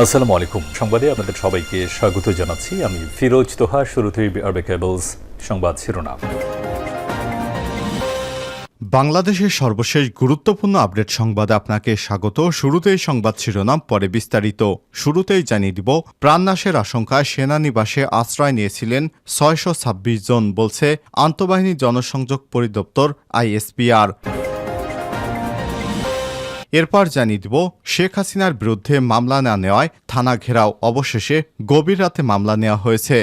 আসসালামু আলাইকুম। সংবাদে আপনাদের সবাইকে স্বাগত জানাচ্ছি। আমি ফিরোজ তোহা, শুরুতেই আরবে কেবলস সংবাদ শিরোনাম। বাংলাদেশের সর্বশেষ গুরুত্বপূর্ণ আপডেট সংবাদে আপনাকে স্বাগত। শুরুতেই সংবাদ শিরোনাম, পরে বিস্তারিত। শুরুতেই জানিয়ে দিব, প্রাণনাশের আশঙ্কায় সেনানিবাসে আশ্রয় নিয়েছিলেন ছয়শো ছাব্বিশ জন, বলছে আন্তঃবাহিনী জনসংযোগ পরিদপ্তর আইএসপিআর। এরপর জানিয়ে দিব, শেখ হাসিনার বিরুদ্ধে মামলা না নেওয়ায় থানা ঘেরাও অবশেষে গভীর রাতে মামলা নেওয়া হয়েছে।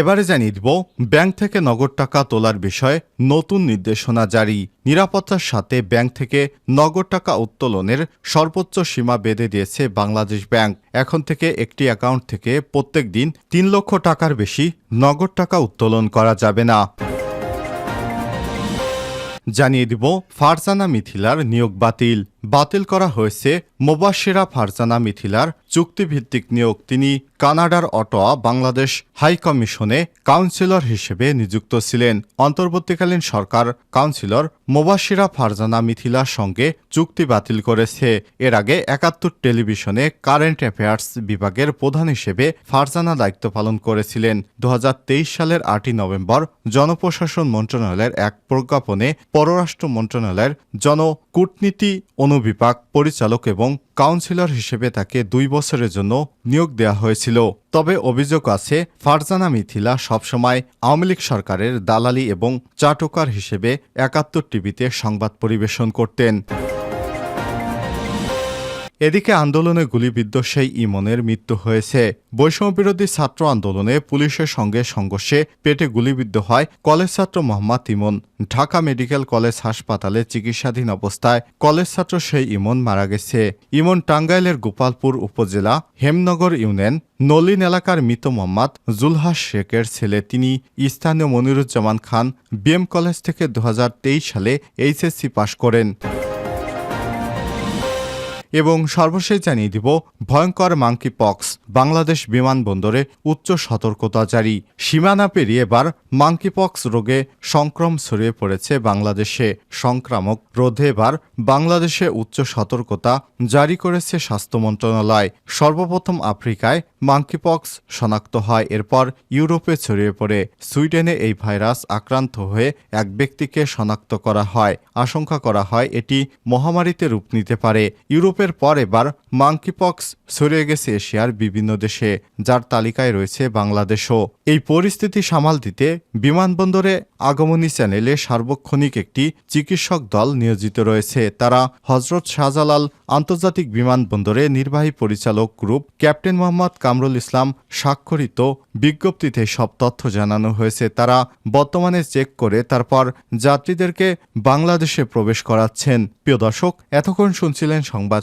এবারে জানিয়ে দিব, ব্যাংক থেকে নগদ টাকা তোলার বিষয়ে নতুন নির্দেশনা জারি। নিরাপত্তার সাথে ব্যাংক থেকে নগদ টাকা উত্তোলনের সর্বোচ্চ সীমা বেঁধে দিয়েছে বাংলাদেশ ব্যাংক। এখন থেকে একটি অ্যাকাউন্ট থেকে প্রত্যেক দিন তিন লক্ষ টাকার বেশি নগদ টাকা উত্তোলন করা যাবে না। জানিয়ে দিব ফারসানা মিথিলার নিয়োগ বাতিল। বাতিল করা হয়েছে মোবাশিরা ফারজানা মিথিলার চুক্তিভিত্তিক নিয়োগ। তিনি কানাডার অটোয়া বাংলাদেশ হাই কমিশনে কাউন্সিলর হিসেবে নিযুক্ত ছিলেন। অন্তর্বর্তীকালীন সরকার কাউন্সিলর মোবাশিরা ফারজানা মিথিলার সঙ্গে চুক্তি বাতিল করেছে। এর আগে একাত্তর টেলিভিশনে কারেন্ট অ্যাফেয়ার্স বিভাগের প্রধান হিসেবে ফারজানা দায়িত্ব পালন করেছিলেন। দু হাজার তেইশ সালের আটই নভেম্বর জনপ্রশাসন মন্ত্রণালয়ের এক প্রজ্ঞাপনে পররাষ্ট্র মন্ত্রণালয়ের জনকূটনীতি অনুবিভাগ পরিচালক এবং কাউন্সিলর হিসেবে তাকে দুই বছরের জন্য নিয়োগ দেওয়া হয়েছিল। তবে অভিযোগ আছে, ফারজানা মিথিলা সবসময় আওয়ামী লীগ সরকারের দালালি এবং চাটোকার হিসেবে একাত্তর টিভিতে সংবাদ পরিবেশন করতেন। এদিকে আন্দোলনে গুলিবিদ্ধ সেই ইমনের মৃত্যু হয়েছে। বৈষম্যবিরোধী ছাত্র আন্দোলনে পুলিশের সঙ্গে সংঘর্ষে পেটে গুলিবিদ্ধ হয় কলেজ ছাত্র মোহাম্মদ ইমন। ঢাকা মেডিকেল কলেজ হাসপাতালে চিকিৎসাধীন অবস্থায় কলেজ ছাত্র সেই ইমন মারা গেছে। ইমন টাঙ্গাইলের গোপালপুর উপজেলা হেমনগর ইউনিয়ন নলিন এলাকার মৃত মোহাম্মদ জুলহাস শেখের ছেলে তিনি স্থানীয় মনিরুজ্জামান খান, বিএম কলেজ থেকে দু হাজার তেইশ সালে এইচএসসি পাশ করেন। এবং সর্বশেষ জানিয়ে দিব ভয়ঙ্কর মাঙ্কি পক্স বাংলাদেশ বিমানবন্দরে উচ্চ সতর্কতা জারি। সীমানা পেরিয়ে এবার মাঙ্কি পক্স রোগে সংক্রম ছড়িয়ে পড়েছে বাংলাদেশে। সংক্রামক রোধে এবার বাংলাদেশে উচ্চ সতর্কতা জারি করেছে স্বাস্থ্য মন্ত্রণালয়। সর্বপ্রথম আফ্রিকায় মাঙ্কিপক্স শনাক্ত হয়, এরপর ইউরোপে ছড়িয়ে পড়ে। সুইডেনে এই ভাইরাস আক্রান্ত হয়ে এক ব্যক্তিকে শনাক্ত করা হয়। আশঙ্কা করা হয় এটি মহামারীতে রূপ নিতে পারে। ইউরোপের পর এবার মাঙ্কিপক্স ছড়িয়ে গেছে এশিয়ার বিভিন্ন দেশে, যার তালিকায় রয়েছে বাংলাদেশও। এই পরিস্থিতি সামাল দিতে বিমানবন্দরে আগমনী চ্যানেলে সার্বক্ষণিক একটি চিকিৎসক দল নিয়োজিত রয়েছে। তারা হজরত শাহজালাল আন্তর্জাতিক বিমানবন্দরে নির্বাহী পরিচালক গ্রুপ ক্যাপ্টেন মোহাম্মদ কামরুল ইসলাম স্বাক্ষরিত বিজ্ঞপ্তিতে সব তথ্য জানানো হয়েছে। তারা বর্তমানে চেক করে তারপর যাত্রীদেরকে বাংলাদেশে প্রবেশ করাচ্ছেন। প্রিয় দর্শক, এতক্ষণ শুনছিলেন সংবাদ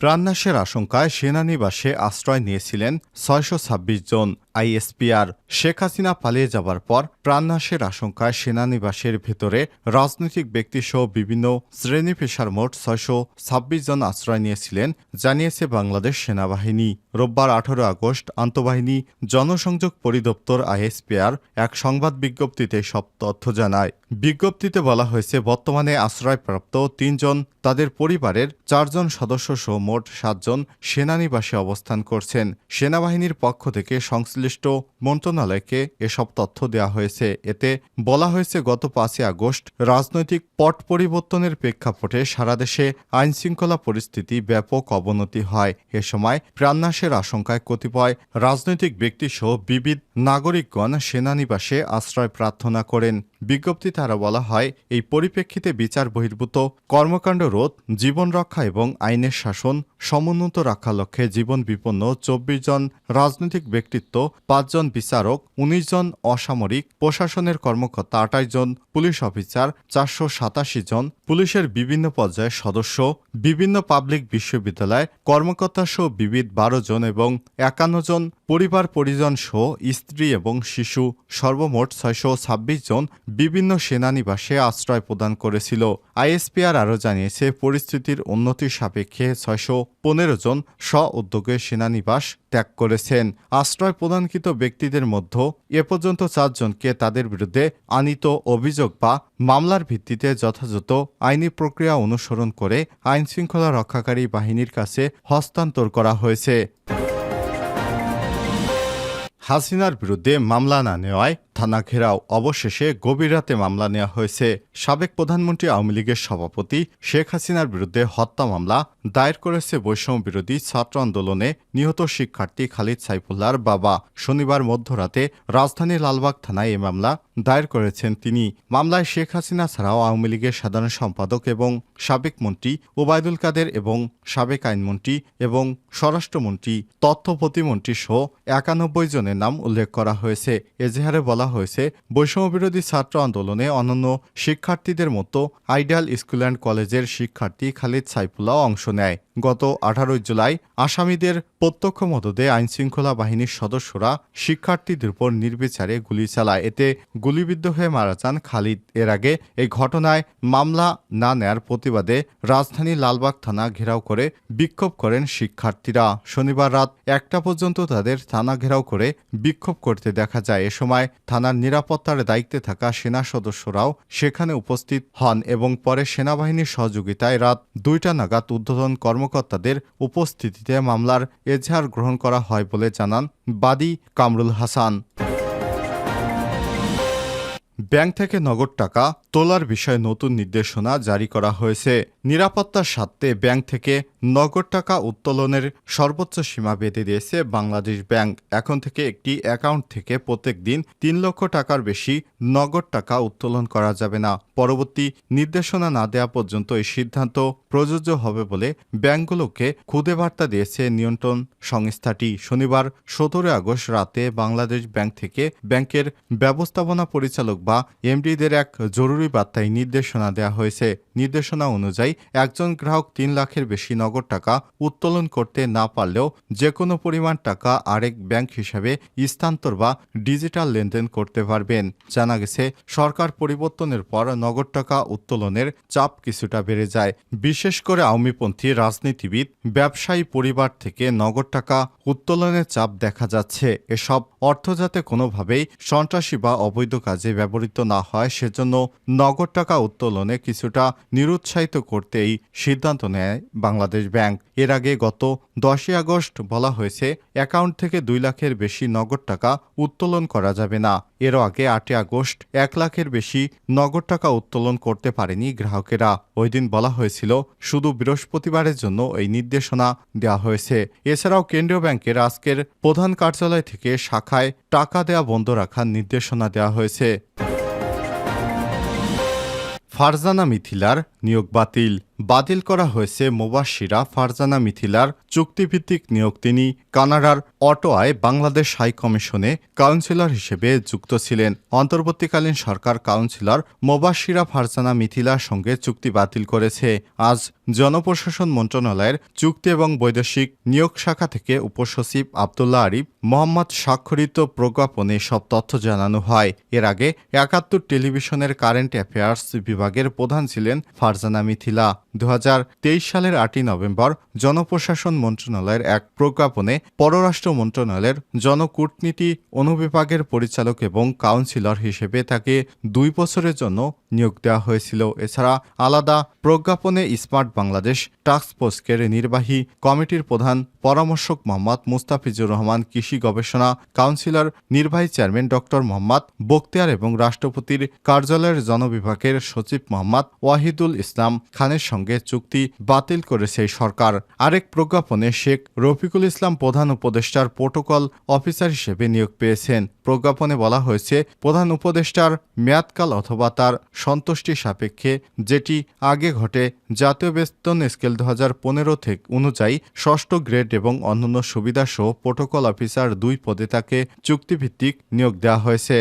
প্রাণনাশের আশঙ্কায় সেনানিবাসে আশ্রয় নিয়েছিলেন ছয়শো ছাব্বিশ জন। আইএসপিআর শেখ হাসিনা পালিয়ে যাবার পর প্রাণনাশের আশঙ্কায় সেনানিবাসের ভেতরে রাজনৈতিক ব্যক্তিসহ বিভিন্ন শ্রেণি পেশার মোট ছয়শো ছাব্বিশ জন আশ্রয় নিয়েছিলেন, জানিয়েছে বাংলাদেশ সেনাবাহিনী। রোববার আঠারো আগস্ট আন্তঃবাহিনী জনসংযোগ পরিদপ্তর আইএসপিআর এক সংবাদ বিজ্ঞপ্তিতে সব তথ্য জানায়। বিজ্ঞপ্তিতে বলা হয়েছে, বর্তমানে আশ্রয়প্রাপ্ত তিনজন তাদের পরিবারের চারজন সদস্য সহ মোট সাতজন সেনানিবাসে অবস্থান করছেন। সেনাবাহিনীর পক্ষ থেকে সংশ্লিষ্ট মন্ত্রণালয়কে এসব তথ্য দেওয়া হয়েছে। এতে বলা হয়েছে, গত পাঁচই আগস্ট রাজনৈতিক পট পরিবর্তনের প্রেক্ষাপটে সারা দেশে আইনশৃঙ্খলা পরিস্থিতি ব্যাপক অবনতি হয়। এ সময় প্রাণনাশের আশঙ্কায় কতিপয় রাজনৈতিক ব্যক্তিসহ বিবিধ নাগরিকগণ সেনানিবাসে আশ্রয় প্রার্থনা করেন। বিজ্ঞপ্তিতে আরও বলা হয়, এই পরিপ্রেক্ষিতে বিচার বহির্ভূত কর্মকাণ্ড রোধ, জীবন রক্ষা এবং আইনের শাসন সমুন্নত রাখার লক্ষ্যে জীবন বিপন্ন চব্বিশ জন রাজনৈতিক ব্যক্তিত্ব পাঁচজন বিচারক উনিশ জন অসামরিক, প্রশাসনের কর্মকর্তা আটাশ জন, পুলিশ অফিসার চারশো সাতাশি জন, পুলিশের বিভিন্ন পর্যায়ের সদস্য, বিভিন্ন পাবলিক বিশ্ববিদ্যালয়, কর্মকর্তা সহ বিবিধ বারো জন এবং একান্ন জন পরিবার পরিজন সহ স্ত্রী এবং শিশু সর্বমোট ছয়শো ছাব্বিশ জন বিভিন্ন সেনানিবাসে আশ্রয় প্রদান করেছিল। আইএসপিআর আরও জানিয়েছে, পরিস্থিতির উন্নতির সাপেক্ষে ছয়শো পনেরো জন স্ব উদ্যোগে সেনানিবাস ত্যাগ করেছেন। আশ্রয় প্রদানকৃত ব্যক্তিদের মধ্যে এ পর্যন্ত চারজনকে তাদের বিরুদ্ধে আনিত অভিযোগ বা মামলার ভিত্তিতে যথাযথ আইনি প্রক্রিয়া অনুসরণ করে আইনশৃঙ্খলা রক্ষাকারী বাহিনীর কাছে হস্তান্তর করা হয়েছে। হাসিনার বিরুদ্ধে মামলা না নেওয়ায় থানা ঘেরাও অবশেষে গভীর রাতে মামলা নেওয়া হয়েছে। সাবেক প্রধানমন্ত্রী আওয়ামী লীগের সভাপতি শেখ হাসিনার বিরুদ্ধে হত্যা মামলা দায়ের করেছে বৈষম্য বিরোধী ছাত্র আন্দোলনে নিহত শিক্ষার্থী খালিদ সাইফুল্লাহর বাবা। শনিবার মধ্যরাতে রাজধানী লালবাগ থানায় এ মামলা দায়ের করেছেন তিনি। মামলায় শেখ হাসিনা ছাড়াও আওয়ামী লীগের সাধারণ সম্পাদক এবং সাবেক মন্ত্রী ওবায়দুল কাদের এবং সাবেক আইনমন্ত্রী এবং স্বরাষ্ট্রমন্ত্রী, তথ্য প্রতিমন্ত্রী সহ একানব্বই জনের নাম উল্লেখ করা হয়েছে। এজাহারে বলা হয়েছে, বৈষম্যবিরোধী ছাত্র আন্দোলনে অন্যান্য শিক্ষার্থীদের মতো আইডিয়াল স্কুল অ্যান্ড কলেজের শিক্ষার্থী খালিদ সাইফুল্লাহ অংশ নেয়। গত আঠারোই জুলাই আসামিদের প্রত্যক্ষ মদদে আইনশৃঙ্খলা বাহিনীর সদস্যরা শিক্ষার্থীদের উপর নির্বিচারে গুলি চালায়। এতে গুলিবিদ্ধ হয়ে মারা যান খালিদ। এর আগে এই ঘটনায় মামলা না নেয়ার প্রতিবাদে রাজধানী লালবাগ থানা ঘেরাও করে বিক্ষোভ করেন শিক্ষার্থীরা। শনিবার রাত একটা পর্যন্ত তাদের থানা ঘেরাও করে বিক্ষোভ করতে দেখা যায়। এ সময় থানার নিরাপত্তার দায়িত্বে থাকা সেনা সদস্যরাও সেখানে উপস্থিত হন এবং পরে সেনাবাহিনীর সহযোগিতায় রাত দুইটা নাগাদ উদ্বোধন কর্মকর্তাদের উপস্থিতিতে মামলার এজাহার গ্রহণ করা হয় বলে জানান বাদী কামরুল হাসান। ব্যাংক থেকে নগদ টাকা তোলার বিষয়ে নতুন নির্দেশনা জারি করা হয়েছে। নিরাপত্তার স্বার্থে ব্যাংক থেকে নগদ টাকা উত্তোলনের সর্বোচ্চ সীমা বেঁধে দিয়েছে বাংলাদেশ ব্যাংক। এখন থেকে একটি অ্যাকাউন্ট থেকে প্রত্যেক দিন তিন লক্ষ টাকার বেশি নগদ টাকা উত্তোলন করা যাবে না। পরবর্তী নির্দেশনা না দেওয়া পর্যন্ত এই সিদ্ধান্ত প্রযোজ্য হবে বলে ব্যাংকগুলোকে খুদে বার্তা দিয়েছে নিয়ন্ত্রণ সংস্থাটি। শনিবার সতেরো আগস্ট রাতে বাংলাদেশ ব্যাংক থেকে ব্যাংকের ব্যবস্থাপনা পরিচালক বা এমডিদের এক জরুরি বার্তায় নির্দেশনা দেওয়া হয়েছে। নির্দেশনা অনুযায়ী, একজন গ্রাহক তিন লাখের বেশি নগদ টাকা উত্তোলন করতে না পারলেও যে কোনো পরিমাণ টাকা আরেক ব্যাংক হিসাবে স্থানান্তর বা ডিজিটাল লেনদেন করতে পারবেন। জানা গেছে, সরকার পরিবর্তনের পর নগদ টাকা উত্তোলনের চাপ কিছুটা বেড়ে যায়। বিশেষ করে আওয়ামীপন্থী রাজনীতিবিদ, ব্যবসায়ী পরিবার থেকে নগদ টাকা উত্তোলনের চাপ দেখা যাচ্ছে। এসব অর্থ যাতে কোনোভাবেই সন্ত্রাসী বা অবৈধ কাজে ব্যবহৃত না হয়, সেজন্য নগদ টাকা উত্তোলনে কিছুটা নিরুৎসাহিত করতে এই সিদ্ধান্ত নেয় বাংলাদেশ ব্যাংক। এর আগে গত দশই আগস্ট বলা হয়েছে, অ্যাকাউন্ট থেকে দুই লাখের বেশি নগদ টাকা উত্তোলন করা যাবে না। এর আগে আটই আগস্ট এক লাখের বেশি নগদ টাকা উত্তোলন করতে পারেনি গ্রাহকেরা। ওই দিন বলা হয়েছিল, শুধু বৃহস্পতিবারের জন্য এই নির্দেশনা দেওয়া হয়েছে। এছাড়াও কেন্দ্রীয় ব্যাংকের আজকের প্রধান কার্যালয় থেকে শাখায় টাকা দেওয়া বন্ধ রাখার নির্দেশনা দেওয়া হয়েছে। ফারজানা মিথিলার নিয়োগ বাতিল। বাতিল করা হয়েছে মোবাশিরা ফারজানা মিথিলার চুক্তিভিত্তিক নিয়োগ। তিনি কানাডার অটোয়ায় বাংলাদেশ হাই কমিশনে কাউন্সিলর হিসেবে যুক্ত ছিলেন। অন্তর্বর্তীকালীন সরকার কাউন্সিলর মোবাশিরা ফারজানা মিথিলার সঙ্গে চুক্তি বাতিল করেছে। আজ জনপ্রশাসন মন্ত্রণালয়ের চুক্তি এবং বৈদেশিক নিয়োগ শাখা থেকে উপসচিব আবদুল্লাহ আরিফ, মোহাম্মদ স্বাক্ষরিত প্রজ্ঞাপনে সব তথ্য জানানো হয়। এর আগে একাত্তর টেলিভিশনের কারেন্ট অ্যাফেয়ার্স বিভাগের প্রধান ছিলেন ফারজানা মিথিলা। দু হাজার তেইশ সালের আটই নভেম্বর জনপ্রশাসন মন্ত্রণালয়ের এক প্রজ্ঞাপনে পররাষ্ট্র মন্ত্রণালয়ের জনকূটনীতি অনুবিভাগের পরিচালক এবং কাউন্সিলর হিসেবে তাকে দুই বছরের জন্য নিয়োগ দেওয়া হয়েছিল। এছাড়া আলাদা প্রজ্ঞাপনে স্মার্ট বাংলাদেশ টাস্ক ফোর্সের নির্বাহী কমিটির প্রধান পরামর্শক মোহাম্মদ মুস্তাফিজুর রহমান, কৃষি গবেষণা কাউন্সিলর, নির্বাহী চেয়ারম্যান ডক্টর মোহাম্মদ বক্তিয়ার এবং রাষ্ট্রপতির কার্যালয়ের জনবিভাগের সচিব মোহাম্মদ ওয়াহিদুল ইসলাম খানের সঙ্গে সঙ্গে চুক্তি বাতিল করেছে এই সরকার। আরেক প্রজ্ঞাপনে শেখ রফিকুল ইসলাম প্রধান উপদেষ্টার প্রোটোকল অফিসার হিসেবে নিয়োগ পেয়েছেন। প্রজ্ঞাপনে বলা হয়েছে, প্রধান উপদেষ্টার মেয়াদকাল অথবা তার সন্তুষ্টি সাপেক্ষে যেটি আগে ঘটে, জাতীয় বেতন স্কেল দু হাজার পনেরো থেকে অনুযায়ী ষষ্ঠ গ্রেড এবং অন্যান্য সুবিধাসহ প্রোটোকল অফিসার দুই পদে তাকে চুক্তিভিত্তিক নিয়োগ দেওয়া হয়েছে।